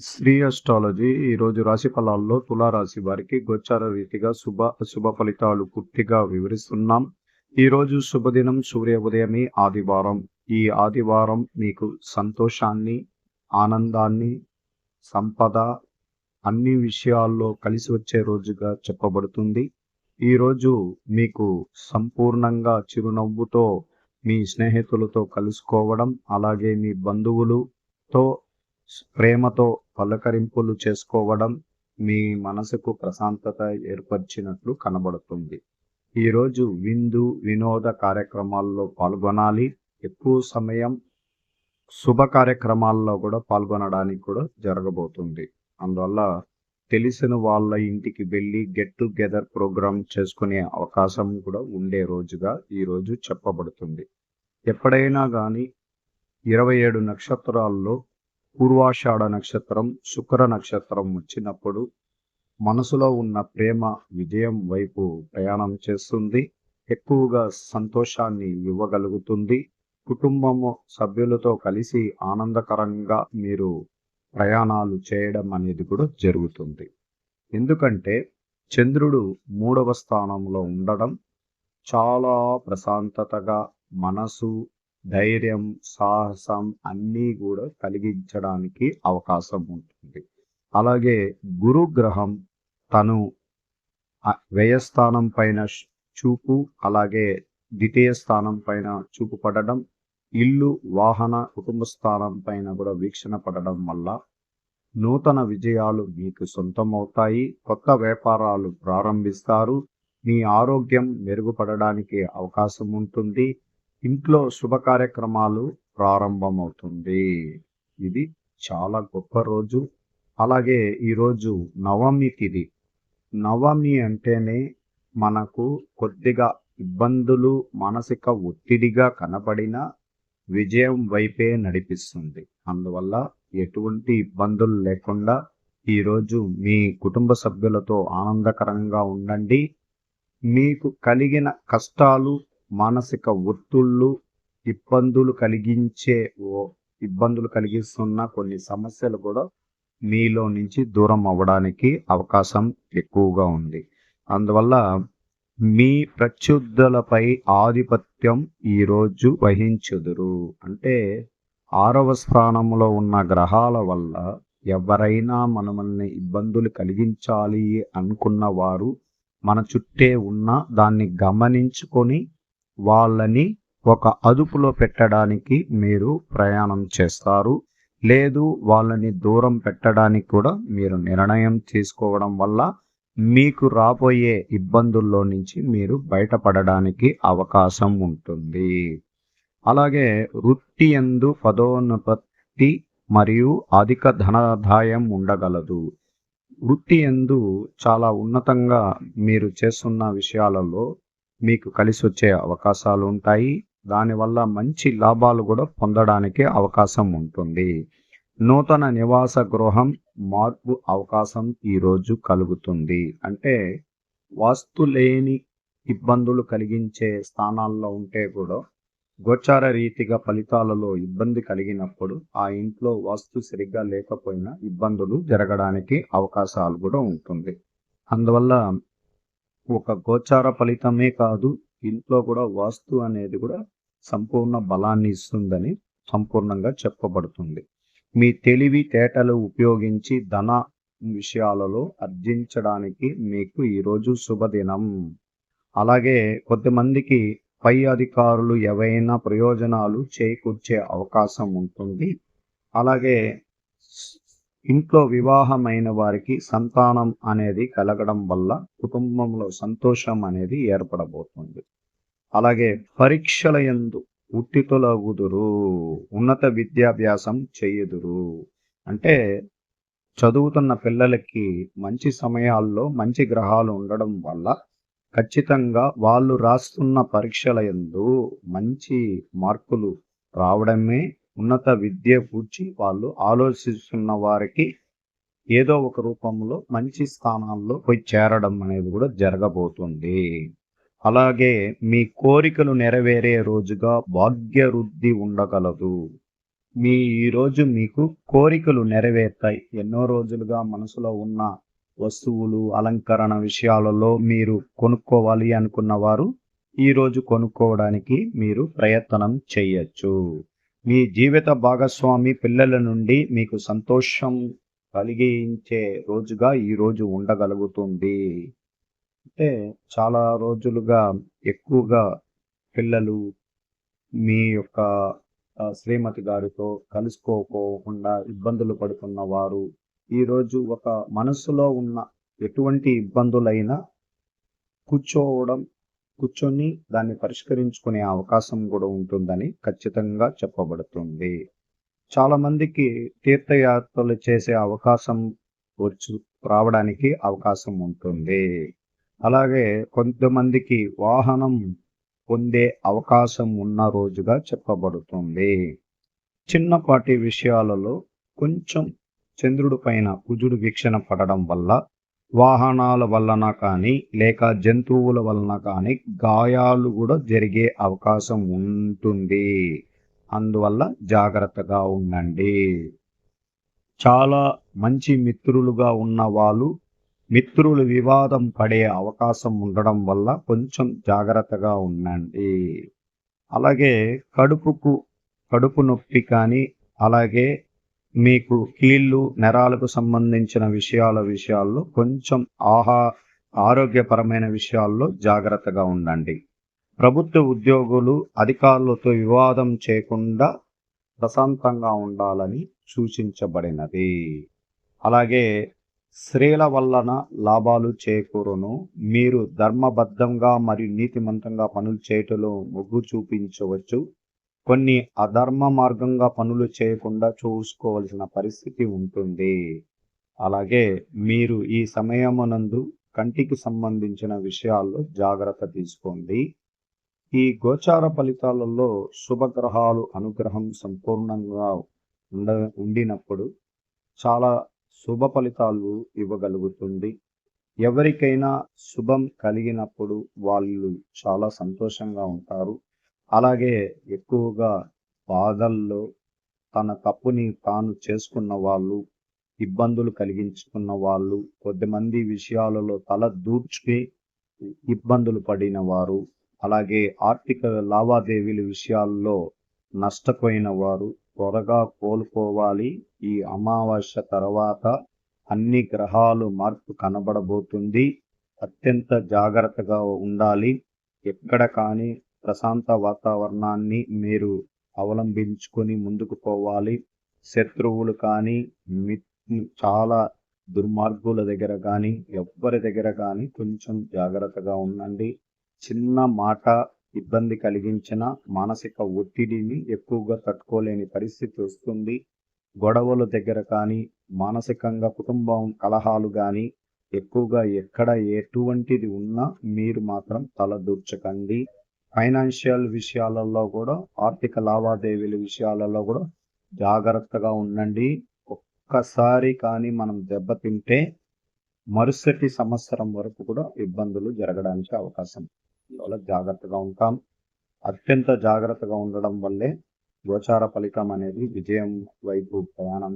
Shri astrology ఈరోజు రాశి ఫలాల్లో తులారాశి వారికి గోచార రీతిగా శుభ అశుభ ఫలితాలు పూర్తిగా వివరిస్తున్నాం. ఈరోజు శుభదినం సూర్య ఉదయమే ఆదివారం. ఈ ఆదివారం మీకు సంతోషాన్ని ఆనందాన్ని సంపద అన్ని విషయాల్లో కలిసి వచ్చే రోజుగా చెప్పబడుతుంది. ఈరోజు మీకు సంపూర్ణంగా చిరునవ్వుతో మీ స్నేహితులతో కలుసుకోవడం అలాగే మీ బంధువులుతో ప్రేమతో పలకరింపులు చేసుకోవడం మీ మనసుకు ప్రశాంతత ఏర్పరిచినట్లు కనబడుతుంది. ఈరోజు విందు వినోద కార్యక్రమాల్లో పాల్గొనాలి. ఎక్కువ సమయం శుభ కార్యక్రమాల్లో కూడా పాల్గొనడానికి కూడా జరగబోతుంది. అందువల్ల తెలిసిన వాళ్ళ ఇంటికి వెళ్ళి గెట్ టుగెదర్ ప్రోగ్రామ్ చేసుకునే అవకాశం కూడా ఉండే రోజుగా ఈరోజు చెప్పబడుతుంది. ఎప్పుడైనా కానీ ఇరవై ఏడు నక్షత్రాల్లో పూర్వాషాఢ నక్షత్రం శుక్ర నక్షత్రం వచ్చినప్పుడు మనసులో ఉన్న ప్రేమ విజయం వైపు ప్రయాణం చేస్తుంది. ఎక్కువగా సంతోషాన్ని ఇవ్వగలుగుతుంది. కుటుంబము సభ్యులతో కలిసి ఆనందకరంగా మీరు ప్రయాణాలు చేయడం అనేది కూడా జరుగుతుంది. ఎందుకంటే చంద్రుడు మూడవ స్థానంలో ఉండడం చాలా ప్రశాంతతగా మనసు ధైర్యం సాహసం అన్నీ కూడా కలిగించడానికి అవకాశం ఉంటుంది. అలాగే గురుగ్రహం తను వ్యయస్థానం పైన చూపు అలాగే ద్వితీయ స్థానం పైన చూపు పడడం ఇల్లు వాహన కుటుంబ స్థానం పైన కూడా వీక్షణ పడడం వల్ల నూతన విజయాలు మీకు సొంతమవుతాయి. కొత్త వ్యాపారాలు ప్రారంభిస్తారు. మీ ఆరోగ్యం మెరుగుపడడానికి అవకాశం ఉంటుంది. ఇంట్లో శుభ కార్యక్రమాలు ప్రారంభమవుతుంది. ఇది చాలా గొప్ప రోజు. అలాగే ఈరోజు నవమి తిది. నవమి అంటేనే మనకు కొద్దిగా ఇబ్బందులు మానసిక ఒత్తిడిగా కనబడిన విజయం వైపే నడిపిస్తుంది. అందువల్ల ఎటువంటి ఇబ్బందులు లేకుండా ఈరోజు మీ కుటుంబ సభ్యులతో ఆనందకరంగా ఉండండి. మీకు కలిగిన కష్టాలు మానసిక ఒత్తుళ్ళు ఇబ్బందులు కలిగించే ఓ ఇబ్బందులు కలిగిస్తున్న కొన్ని సమస్యలు కూడా మీలో నుంచి దూరం అవ్వడానికి అవకాశం ఎక్కువగా ఉంది. అందువల్ల మీ ప్రత్యుద్ధులపై ఆధిపత్యం ఈరోజు వహించుదురు. అంటే ఆరవ స్థానంలో ఉన్న గ్రహాల వల్ల ఎవరైనా మనల్ని ఇబ్బందులు కలిగించాలి అనుకున్న వారు మన చుట్టే ఉన్న దాన్ని గమనించుకొని వాళ్ళని ఒక అదుపులో పెట్టడానికి మీరు ప్రయాణం చేస్తారు. లేదు వాళ్ళని దూరం పెట్టడానికి కూడా మీరు నిర్ణయం తీసుకోవడం వల్ల మీకు రాబోయే ఇబ్బందుల్లో నుంచి మీరు బయటపడడానికి అవకాశం ఉంటుంది. అలాగే వృత్తి ఎందు పదోన్నపత్తి మరియు అధిక ధనాదాయం ఉండగలదు. వృత్తి ఎందు చాలా ఉన్నతంగా మీరు చేస్తున్న విషయాలలో మీకు కలిసి వచ్చే అవకాశాలు ఉంటాయి. దానివల్ల మంచి లాభాలు కూడా పొందడానికి అవకాశం ఉంటుంది. నూతన నివాస గృహం మార్పు అవకాశం ఈరోజు కలుగుతుంది. అంటే వాస్తు లేని ఇబ్బందులు కలిగించే స్థానాల్లో ఉంటే కూడా గోచార రీతిగా ఫలితాలలో ఇబ్బంది కలిగినప్పుడు ఆ ఇంట్లో వాస్తు సరిగ్గా లేకపోయినా ఇబ్బందులు జరగడానికి అవకాశాలు కూడా ఉంటుంది. అందువల్ల ఒక గోచార ఫలితమే కాదు ఇంట్లో కూడా వాస్తు అనేది కూడా సంపూర్ణ బలాన్ని ఇస్తుందని సంపూర్ణంగా చెప్పబడుతుంది. మీ తెలివి తేటలు ఉపయోగించి ధన విషయాలలో అర్జించడానికి మీకు ఈరోజు శుభదినం. అలాగే కొద్దిమందికి పై అధికారులు ఏవైనా ప్రయోజనాలు చేకూర్చే అవకాశం ఉంటుంది. అలాగే ఇంట్లో వివాహమైన వారికి సంతానం అనేది కలగడం వల్ల కుటుంబంలో సంతోషం అనేది ఏర్పడబోతుంది. అలాగే పరీక్షల ఎందు ఉట్టితులగుదురు ఉన్నత విద్యాభ్యాసం చేయుదురు. అంటే చదువుతున్న పిల్లలకి మంచి సమయాల్లో మంచి గ్రహాలు ఉండడం వల్ల ఖచ్చితంగా వాళ్ళు రాస్తున్న పరీక్షల ఎందు మంచి మార్కులు రావడమే ఉన్నత విద్య పూర్చి వాళ్ళు ఆలోచిస్తున్న వారికి ఏదో ఒక రూపంలో మంచి స్థానాల్లో పోయి చేరడం అనేది కూడా జరగబోతుంది. అలాగే మీ కోరికలు నెరవేరే రోజుగా భాగ్యవృద్ధి ఉండగలదు. మీ ఈరోజు మీకు కోరికలు నెరవేర్తాయి. ఎన్నో రోజులుగా మనసులో ఉన్న వస్తువులు అలంకరణ విషయాలలో మీరు కొనుక్కోవాలి అనుకున్న వారు ఈరోజు కొనుక్కోవడానికి మీరు ప్రయత్నం చేయొచ్చు. మీ జీవిత భాగస్వామి పిల్లల నుండి మీకు సంతోషం కలిగించే రోజుగా ఈ రోజు ఉండగలుగుతుంది. అంటే చాలా రోజులుగా ఎక్కువగా పిల్లలు మీ యొక్క శ్రీమతి గారితో కలుసుకోకోకుండా ఇబ్బందులు పడుతున్న వారు ఈరోజు ఒక మనసులో ఉన్న ఎటువంటి ఇబ్బందులైనా కూర్చోవడం కూర్చొని దాన్ని పరిష్కరించుకునే అవకాశం కూడా ఉంటుందని ఖచ్చితంగా చెప్పబడుతుంది. చాలా మందికి తీర్థయాత్రలు చేసే అవకాశం వచ్చు రావడానికి అవకాశం ఉంటుంది. అలాగే కొంతమందికి వాహనం పొందే అవకాశం ఉన్న రోజుగా చెప్పబడుతుంది. చిన్నపాటి విషయాలలో కొంచెం చంద్రుడి పైన కుజుడు వీక్షణ పడడం వల్ల వాహనాల వలన కానీ లేక జంతువుల వలన కానీ గాయాలు కూడా జరిగే అవకాశం ఉంటుంది. అందువల్ల జాగ్రత్తగా ఉండండి. చాలా మంచి మిత్రులుగా ఉన్న వాళ్ళు మిత్రులు వివాదం పడే అవకాశం ఉండడం వల్ల కొంచెం జాగ్రత్తగా ఉండండి. అలాగే కడుపుకు కడుపు నొప్పి కానీ అలాగే మీకు కీళ్ళు నరాలకు సంబంధించిన విషయాల విషయాల్లో కొంచెం ఆహా ఆరోగ్యపరమైన విషయాల్లో జాగ్రత్తగా ఉండండి. ప్రభుత్వ ఉద్యోగులు అధికారులతో వివాదం చేయకుండా ప్రశాంతంగా ఉండాలని సూచించబడినది. అలాగే స్త్రీల వలన లాభాలు చేకూరును మీరు ధర్మబద్ధంగా మరియు నీతిమంతంగా పనులు చేయటంలో మొగ్గు చూపించవచ్చు. కొన్ని అధర్మ మార్గంగా పనులు చేయకుండా చూసుకోవలసిన పరిస్థితి ఉంటుంది. అలాగే మీరు ఈ సమయమునందు కంటికి సంబంధించిన విషయాల్లో జాగ్రత్త తీసుకోండి. ఈ గోచార ఫలితాలలో శుభగ్రహాలు అనుగ్రహం సంపూర్ణంగా ఉండ ఉండినప్పుడు చాలా శుభ ఫలితాలు ఇవ్వగలుగుతుంది. ఎవరికైనా శుభం కలిగినప్పుడు వాళ్ళు చాలా సంతోషంగా ఉంటారు. అలాగే ఎక్కువగా బాధల్లో తన తప్పుని తాను చేసుకున్న వాళ్ళు ఇబ్బందులు కలిగించుకున్న వాళ్ళు కొద్దిమంది విషయాలలో తల దూర్చుకి ఇబ్బందులు పడిన వారు అలాగే ఆర్థిక లావాదేవీల విషయాల్లో నష్టపోయిన వారు త్వరగా కోలుకోవాలి. ఈ అమావాస్య తర్వాత అన్ని గ్రహాలు మార్పు కనబడబోతుంది. అత్యంత జాగ్రత్తగా ఉండాలి. ఎక్కడ కానీ ప్రశాంత వాతావరణాన్ని మీరు అవలంబించుకొని ముందుకు పోవాలి. శత్రువులు కానీ మి చాలా దుర్మార్గుల దగ్గర కానీ ఎవ్వరి దగ్గర కానీ కొంచెం జాగ్రత్తగా ఉండండి. చిన్న మాట ఇబ్బంది కలిగించిన మానసిక ఒత్తిడిని ఎక్కువగా తట్టుకోలేని పరిస్థితి వస్తుంది. గొడవల దగ్గర కానీ మానసికంగా కుటుంబం కలహాలు కానీ ఎక్కువగా ఎక్కడ ఎటువంటిది ఉన్నా మీరు మాత్రం తలదూర్చకండి. ఫైనాన్షియల్ విషయాలలో కూడా ఆర్థిక లావాదేవీల విషయాలలో కూడా జాగ్రత్తగా ఉండండి. ఒక్కసారి కానీ మనం దెబ్బతింటే మరుసటి సంవత్సరం వరకు కూడా ఇబ్బందులు జరగడానికి అవకాశం అందువల్ల జాగ్రత్తగా ఉంటాం. అత్యంత జాగ్రత్తగా ఉండడం వల్లే గోచార ఫలితం అనేది విజయం వైపు ప్రయాణం